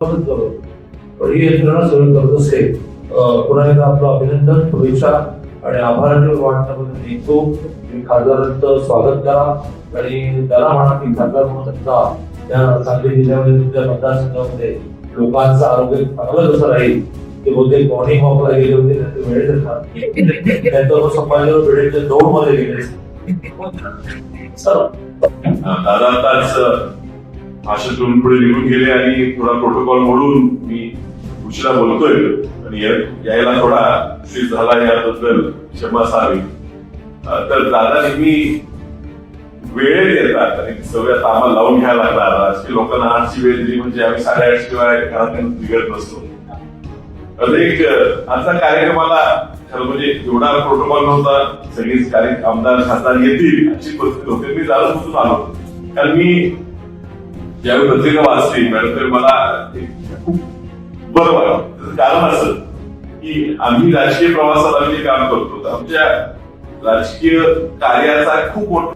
मदत करतो पण ही यंत्रणा सगळं करत असते पुन्हा एकदा आपलं अभिनंदन शुभेच्छा आणि आभाराने वाटण्यामध्ये निघतो तुम्ही खासदारांचं स्वागत करा आणि त्याला म्हणा की खासदार म्हणून त्यांचा त्या सांगली जिल्ह्यामध्ये तुमच्या मतदारसंघामध्ये लोकांचं आरोग्य चांगलं कसं राहील ते बोलते मॉर्निंग वॉकला गेले होते त्यांचे वेळेत येतात त्यानंतर संभाजीराव भिडेच्या दौडमध्ये गेले. सर दादा आशेतून पुढे निघून गेले आणि थोडा प्रोटोकॉल म्हणून मी उशिरा बोलतोय. आणि यायला थोडा उशीर झाला याबद्दल क्षमा असावी तर दादा नेहमी वेळेत येतात आणि सवय आता आम्हाला लावून घ्यायला लागला राजकीय लोकांना आठची वेळ दिली म्हणजे आम्ही साडेआठ शिवाय घरात बिघडत नसतो तर एक आजचा कार्यक्रमाला खरं म्हणजे एवढा प्रोटोकॉल नव्हता. सगळीच कार्य आमदार खासदार येतील अशी परिस्थिती होती. मी जाणून आलो. कारण मी ज्यावेळी पत्रिका वाचली मॅडम तर मला बरोबर. खूप बरं वाटलं त्याचं कारण असं की आम्ही राजकीय प्रवासात आम्ही जे काम करतो. आमच्या राजकीय कार्याचा खूप मोठा